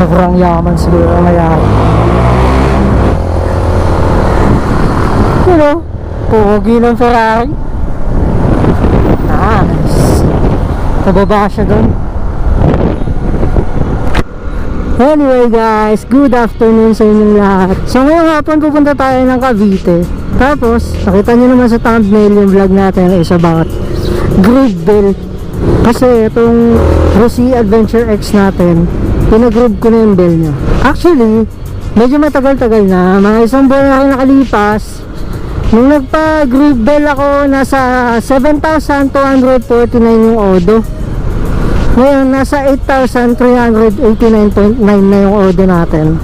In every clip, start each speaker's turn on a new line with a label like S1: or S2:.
S1: Sobrang yaman siguro ang mayari. You know, pogi ng Ferrari. Nice. Pababa siya doon. Anyway guys, good afternoon sa inyong lahat. So ngayong hapon pupunta tayo ng Cavite. Tapos, nakita nyo naman sa thumbnail yung vlog natin is about Groove Bell. Kasi itong Rossi Adventure X natin, pinagroove ko na yung bell niya. Actually, medyo matagal-tagal na. Mga isang buwan na nakalipas. Nung nagpa-groove bell ako, nasa 7,249 yung odo. Ngayon, nasa 8,389.9 na yung odo natin.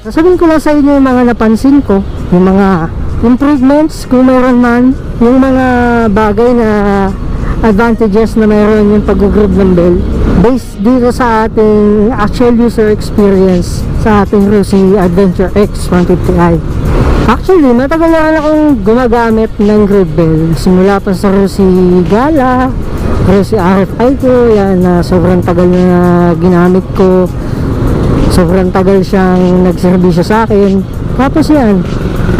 S1: Sasabihin ko lang sa inyo yung mga napansin ko, yung mga improvements kung mayroon man, yung mga bagay na advantages na mayroon yung pag-groove ng bell based dito sa ating actual user experience sa ating Rossi Adventure X 150i. Actually, matagal na akong gumagamit ng groove bell. Simula pa sa Rossi Gala, Rossi RFI ko, yan na sobrang tagal na ginamit ko sobrang tagal siyang nagserbisyo sa akin. Tapos yan.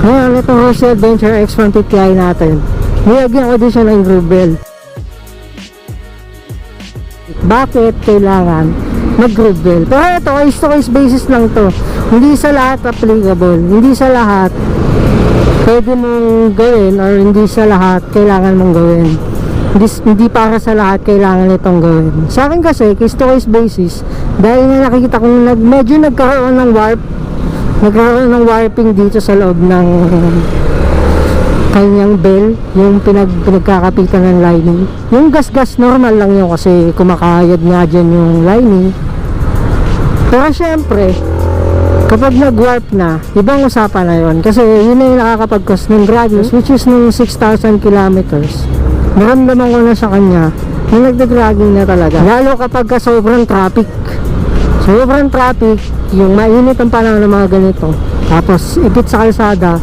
S1: Ngayon itong Rossi Adventure X150i natin. Nilagyan ko din siya ng groove bakit kailangan mag groove pero ito case to case basis lang to. Hindi sa lahat applicable. Hindi sa lahat pwede mong gawin or hindi sa lahat kailangan mong gawin. Hindi, hindi para sa lahat kailangan itong gawin. Sa akin kasi case to case basis dahil nga nakikita kong nag, medyo nagkaroon ng warp nagkaroon ng warping dito sa loob ng kanyang bell yung pinag, pinagkakapitan ng lining yung gas-gas normal lang yun kasi kumakayad nga dyan yung lining pero syempre kapag nag-warp na ibang usapan na yun. Kasi yun na yung nakakapag-cause ng radius which is nung 6,000 kilometers. Naramdaman ko na sa kanya na nagdadragging na talaga. Lalo kapag ka sobrang traffic sobrang traffic yung mainit ang panahon ng mga ganito. Tapos ipit sa kalsada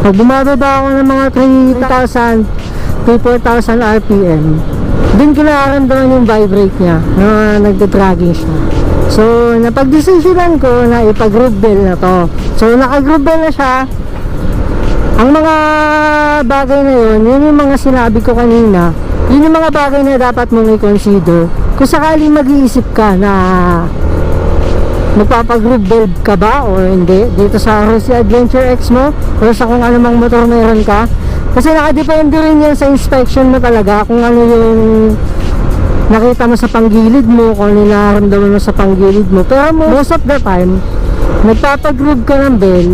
S1: pag bumababa ako ng mga 3,000 to 4,000 RPM din ko nakaramdaman yung vibrate niya na nagdadragging siya. So napagdesisyonan ko na ipag-groove bell na to. So naka-groove bell na siya. Ang mga bagay na yun, yun yung mga sinabi ko kanina, yun yung mga bagay na dapat mong i-consider. Kung sakaling mag-iisip ka na magpapag-group build ka ba or hindi dito sa Rossi Adventure X mo or sa kung anumang motor meron ka kasi nakadepende rin yan sa inspection mo talaga kung ano yung nakita mo sa panggilid mo kung ano yung nararamdaman mo sa panggilid mo pero most of the time nagpapag-group ka ng bell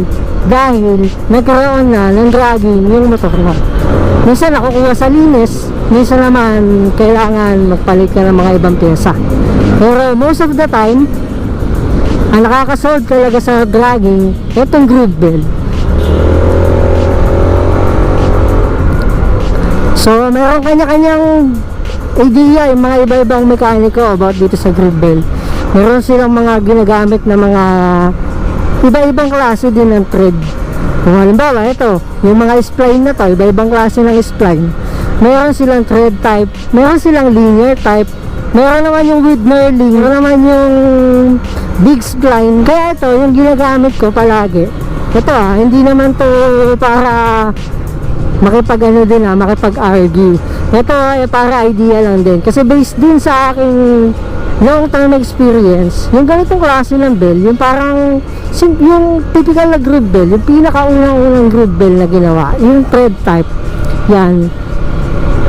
S1: dahil nagkaroon na ng dragging yung motor mo. Minsan nakukuha sa linis, minsan naman kailangan magpalit ka ng mga ibang pyesa. Pero most of the time, ang nakakasolve talaga sa dragging, itong groove bell. So, meron kanya-kanyang idea yung mga iba-ibang mekaniko about dito sa groove bell. Meron silang mga ginagamit na mga iba-ibang klase din ng thread. Kung halimbawa, ito, yung mga spline na to, iba-ibang klase ng spline. Meron silang thread type, meron silang linear type, meron naman yung with knurling, meron naman yung big spline. Kaya ito, yung ginagamit ko palagi. Ito ah, hindi naman to para makipag ano din ah, makipag argue. Ito ay para idea lang din. Kasi based din sa aking long term experience, yung ganitong klase ng bell, yung parang yung typical na groove bell, yung pinakaunang-unang groove bell na ginawa, yung thread type, yan.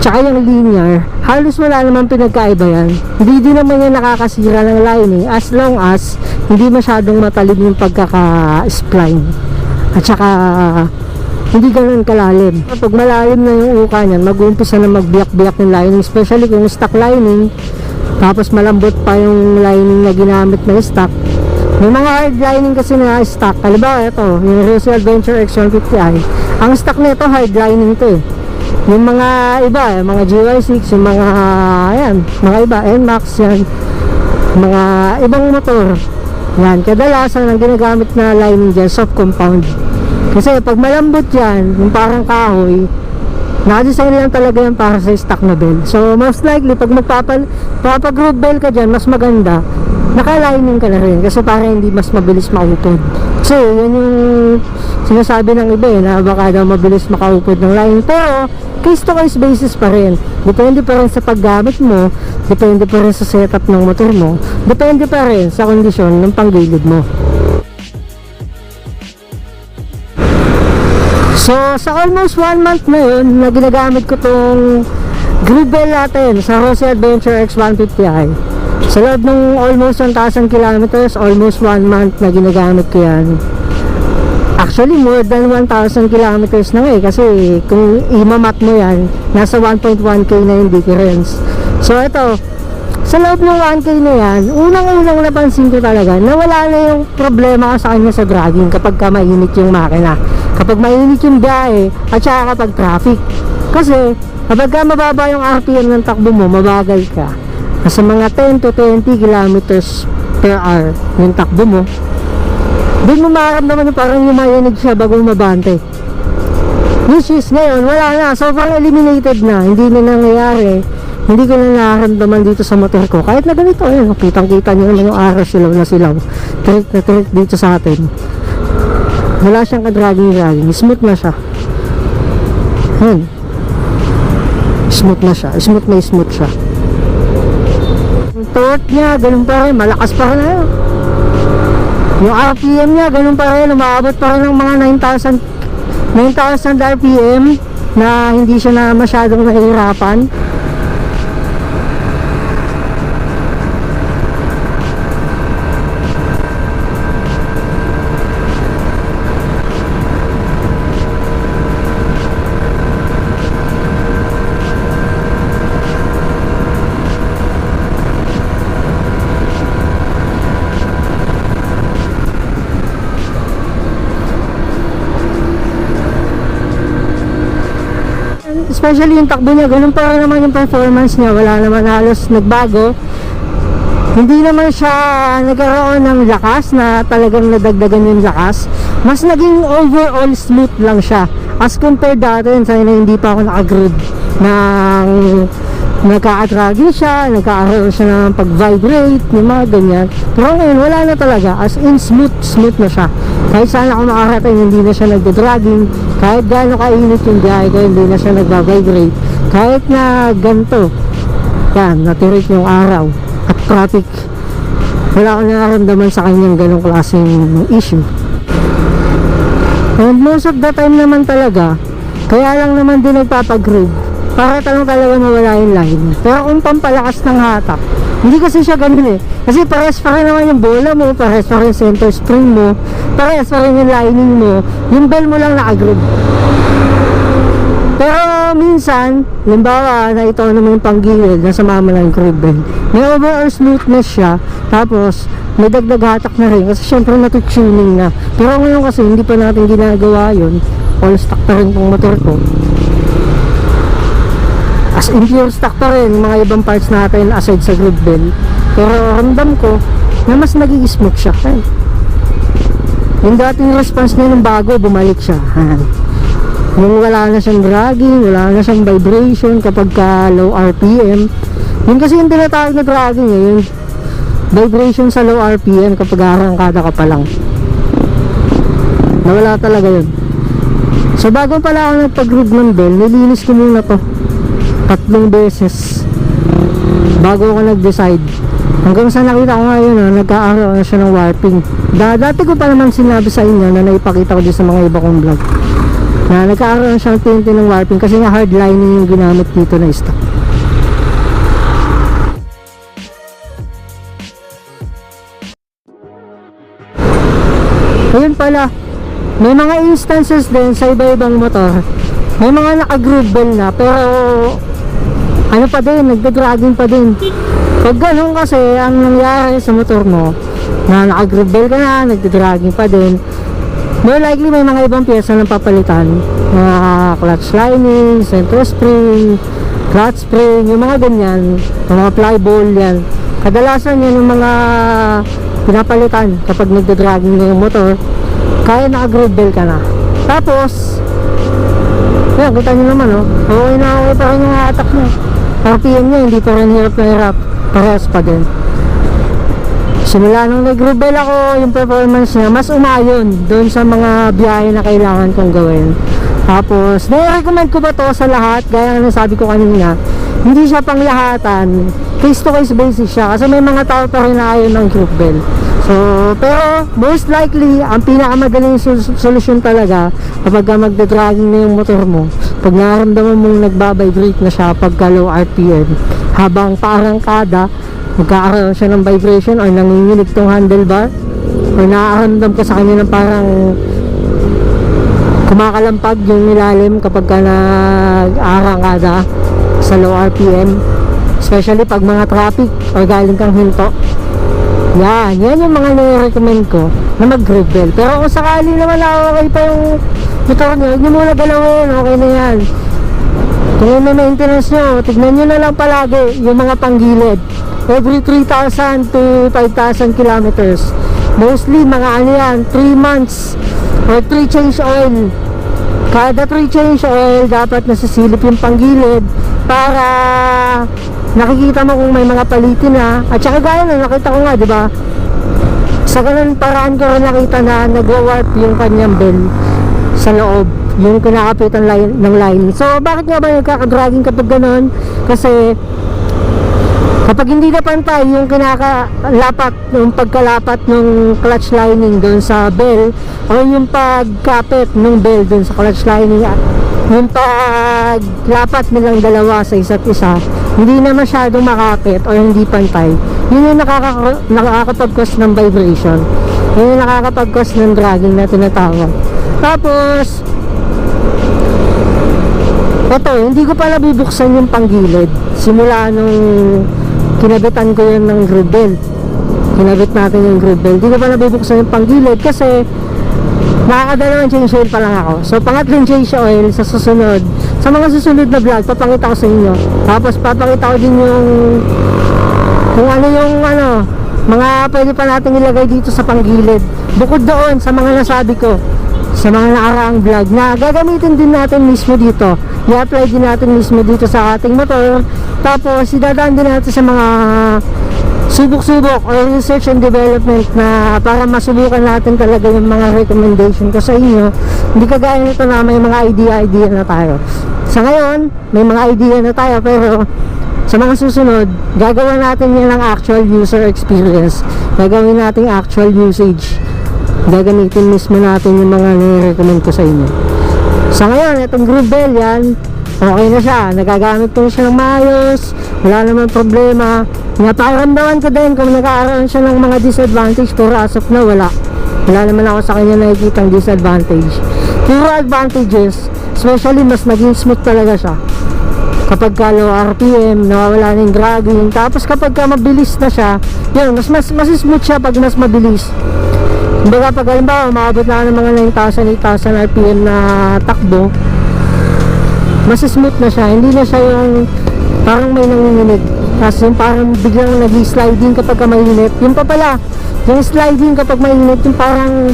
S1: Tsaka yung linear, halos wala naman pinagkaiba yan. Hindi din naman yan nakakasira ng lining as long as hindi masyadong matalim yung pagkaka-spline. At saka hindi ganun kalalim. Kapag malalim na yung uka niyan, mag-uumpisa na magbiyak-biyak yung lining, especially kung stock lining, tapos malambot pa yung lining na ginamit na stock. May mga hard lining kasi na stock. Halimbawa, ito, yung Rossi Adventure X150i. Ang stock nito, hard lining to eh. Yung mga iba, yung mga GY6, yung mga, ayan, mga iba, NMAX yan, mga ibang motor. Yan, kadalasan ang ginagamit na lining dyan, soft compound. Kasi pag malambot yan, yung parang kahoy, nakadesign lang talaga yan para sa stock na bell. So, most likely, pag magpapal, papag-group bell ka dyan, mas maganda, naka-lining ka na rin. Kasi para hindi mas mabilis maupod. So, yan yung sinasabi ng iba eh, na baka daw mabilis makaupod ng lining. Pero, case to case basis pa rin. Depende pa rin sa paggamit mo, depende pa rin sa setup ng motor mo, depende pa rin sa kondisyon ng panggilid mo. So, sa almost one month na yun, na ginagamit ko tong grid natin sa Rossi Adventure X150i. Sa loob ng almost 1,000 kilometers, almost one month na ginagamit ko yan. Actually, more than 1,000 kilometers na eh. Kasi kung imamat mo yan, nasa 1.1k na yung difference. So, ito, sa loob ng 1K na yan, unang-unang napansin ko talaga na wala na yung problema sa kanya sa dragging kapag ka mainit yung makina. Kapag mainit yung biyahe at saka kapag traffic. Kasi kapag ka mababa yung RPM ng takbo mo, mabagal ka. Nasa mga 10 to 20 kilometers per hour yung takbo mo. Doon mo makaramdaman yung parang yumayanig siya bago mabante. Which is ngayon, wala na. Sobrang eliminated na. Hindi na nangyayari. Hindi ko na nakaramdaman dito sa motor ko. Kahit na ganito ayun kitang kita nyo naman yung araw silaw na silaw. Trick na trick dito sa atin. Wala siyang ka-dragging dragging smooth na siya. Ayun. Smooth na siya. Smooth na smooth siya. Yung torque niya ganun pa rin. Malakas pa rin ayun yung RPM niya ganun pa rin. Umaabot pa rin ng mga 9,000 9,000 RPM na hindi siya na masyadong nahihirapan especially yung takbo niya, ganun pa naman yung performance niya, wala naman halos nagbago. Hindi naman siya nagkaroon ng lakas na talagang nadagdagan yung lakas. Mas naging overall smooth lang siya. As compared dati, sa na hindi pa ako nakagroove ng nagka-attracting siya, nagkakaroon siya ng pag-vibrate, yung mga ganyan. Pero ngayon, wala na talaga. As in, smooth, smooth na siya. Kahit saan ako makarating, hindi na siya nagda-dragging. Kahit gaano kainit yung biyahe ko, hindi na siya nagba-vibrate. Kahit na ganito, yan, natirik yung araw at traffic. Wala akong nararamdaman sa kanyang ganong klaseng issue. And most of the time naman talaga, kaya lang naman din nagpapag-grade para talagang talaga mawala yung line. Pero kung pampalakas ng hatak, hindi kasi siya ganun eh. Kasi parehas pa rin naman yung bola mo, parehas pa rin center spring mo, parehas pa rin yung lining mo, yung bell mo lang naka-groove. Pero minsan, limbawa na ito naman yung panggilid, nasa mama lang yung crib bell. May overall smoothness siya, tapos may dagdag hatak na rin kasi syempre natutuning na. Pero ngayon kasi hindi pa natin ginagawa yun, all stock pa rin tong motor ko. As in pure stock pa rin mga ibang parts natin aside sa grid bell. Pero ramdam ko na mas naging smooth siya. Ay. Yung dating response niya nung bago, bumalik siya. Yung wala na siyang dragging, wala na siyang vibration kapag ka low RPM. Yun kasi yung tinatawag na dragging eh, yung vibration sa low RPM kapag arangkada ka pa lang. Nawala talaga yun. So bago pala ako nagpag-grid ng bell, nilinis ko muna to tatlong beses bago ako nag-decide. Hanggang sa nakita ko ngayon na nagkaaraw na siya ng warping. Da dati ko pa naman sinabi sa inyo na naipakita ko din sa mga iba kong vlog na nagkaaraw na siya ng tinti ng warping kasi nga hard lining yung ginamit dito na stock. Ayun pala may mga instances din sa iba-ibang motor, may mga naka-groove na, pero ano pa din, nagda-dragging pa din. Pag ganun kasi, ang nangyari sa motor mo, na naka-groove bell ka na, nagda-dragging pa din, more likely may mga ibang pyesa ng papalitan. Mga clutch lining, center spring, clutch spring, yung mga ganyan, yung mga fly ball yan. Kadalasan yan yung mga pinapalitan kapag nagda-dragging na yung motor, kaya naka-groove bell ka na. Tapos, yan, kita nyo naman, oh. Okay na okay pa rin yung atak niya. RPM niya, hindi pa rin hirap na hirap. Parehas pa din. Simula nung nag-rebel ako, yung performance niya, mas umayon doon sa mga biyahe na kailangan kong gawin. Tapos, nire-recommend ko ba to sa lahat? Gaya ng sabi ko kanina, hindi siya pang lahatan. Case to case basis siya. Kasi may mga tao pa rin na ayaw ng group bell. So, pero most likely, ang pinakamadaling sol- solusyon talaga kapag ka magda-dragging na yung motor mo, pag nararamdaman mong nagbabibrate na siya pagka low RPM, habang parangkada, magkakaroon siya ng vibration or nanginginig tong handlebar, or nakakaramdam ka sa kanya ng parang kumakalampag yung nilalim kapag ka nag-arangkada sa low RPM especially pag mga traffic or galing kang hinto yan, yan yung mga nire-recommend ko na mag-groove bell. Pero kung sakali naman na okay pa yung motor nyo, huwag nyo muna galawin, okay na yan. Kung yung may maintenance nyo, tignan nyo na lang palagi yung mga panggilid. Every 3,000 to 5,000 kilometers. Mostly mga ano yan, 3 months or 3 change oil. Kada 3 change oil, dapat nasisilip yung panggilid para nakikita mo kung may mga palitin na. At saka gaya na, nakita ko nga, di ba? Sa ganun paraan ko nakita na nagwa-warp yung kanyang bell sa loob yung kinakapitan line, ng lining. So, bakit nga ba nagkakadragging kapag ganun? Kasi, kapag hindi na pantay yung kinakalapat, yung pagkalapat ng clutch lining doon sa bell, o yung pagkapit ng bell doon sa clutch lining, yung paglapat nilang dalawa sa isa't isa, hindi na masyadong makapit o hindi pantay, yun yung nakaka ng vibration. Yun yung nakakapag-cause ng dragging na tinatawag. Tapos, ito, hindi ko pa nabibuksan yung panggilid. Simula nung kinabitan ko yun ng groove belt. Kinabit natin yung groove belt. Hindi ko pa nabibuksan yung panggilid kasi nakakadalawang change oil pa lang ako. So, pangatlong change oil sa susunod. Sa mga susunod na vlog, papakita ko sa inyo. Tapos, papakita ko din yung kung ano yung ano, mga pwede pa natin ilagay dito sa panggilid. Bukod doon sa mga nasabi ko sa mga nakaraang vlog na gagamitin din natin mismo dito. I-apply din natin mismo dito sa ating motor. Tapos, idadaan din natin sa mga subok-subok or research and development na para masubukan natin talaga yung mga recommendation ko sa inyo. Hindi kagaya nito na may mga idea-idea na tayo. Sa ngayon, may mga idea na tayo pero sa mga susunod, gagawin natin yan ng actual user experience. Gagawin natin actual usage. Gagamitin mismo natin yung mga nire-recommend ko sa inyo. Sa ngayon, itong groove bell yan, okay na siya. Nagagamit ko siya ng maayos. Wala naman problema. Napakiramdaman ko din kung nagkakaroon siya ng mga disadvantage pero as of na wala. Wala naman ako sa kanya nakikita ang disadvantage. Puro advantages, especially mas naging smooth talaga siya. Kapag ka low RPM, nawawala na yung dragging. Tapos kapag ka mabilis na siya, yun, mas, mas, mas smooth siya pag mas mabilis. Kumbaga pag halimbawa, umabot na ng mga 9,000, 8,000 RPM na takbo, mas smooth na siya. Hindi na siya yung parang may nanginginig. Kasi yung parang biglang nag-sliding kapag ka mainit. Yung pa pala, yung sliding kapag mainit, yung parang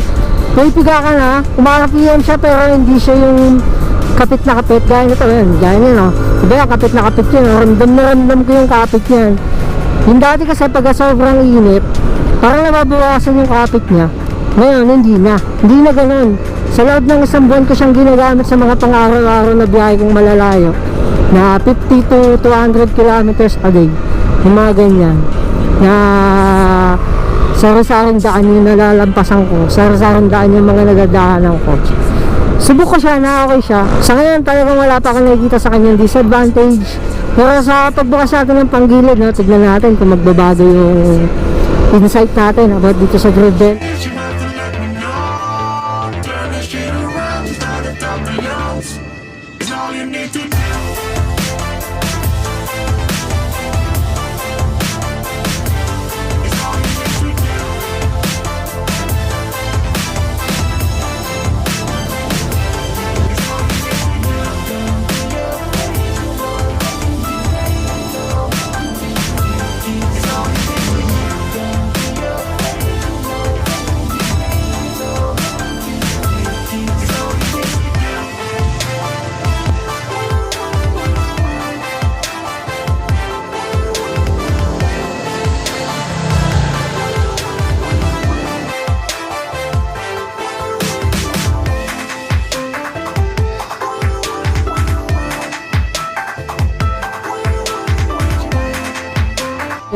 S1: may piga ka na, umaka-PM siya pero hindi siya yung kapit na kapit. Gaya nito, yun, gaya nyo, no? Diba, kapit na kapit yun. Ramdam na ramdam ko yung kapit niyan. Yung dati kasi pag sobrang init, parang nababawasan yung kapit niya. Ngayon, hindi na. Hindi na ganun. Sa loob ng isang buwan ko siyang ginagamit sa mga pang-araw-araw na biyahe kong malalayo na 50 to 200 kilometers a day. Yung mga ganyan. Na sari-saring daan yung nalalampasan ko. Sari-saring daan yung mga nagadaanan ko. Subok ko siya na okay siya. Sa ngayon talagang wala pa akong nakikita sa kanyang disadvantage. Pero sa pagbukas natin ng panggilid, no, tignan natin kung magbabago yung insight natin about dito sa grid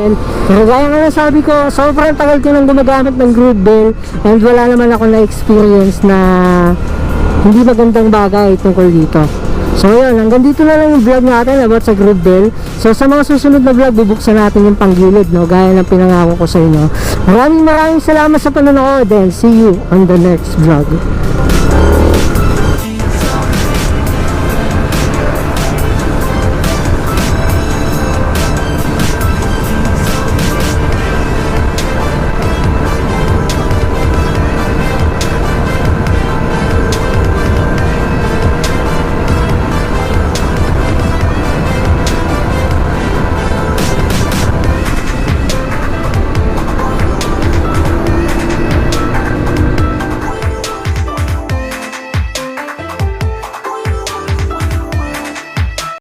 S1: And, pero gaya nga ng sabi ko, sobrang tagal ko nang gumagamit ng group bell and wala naman ako na-experience na hindi magandang bagay tungkol dito. So yun, hanggang dito na lang yung vlog natin about sa group bell. So sa mga susunod na vlog, bubuksan natin yung panggilid, no? Gaya ng pinangako ko sa inyo. Maraming maraming salamat sa panonood and see you on the next vlog.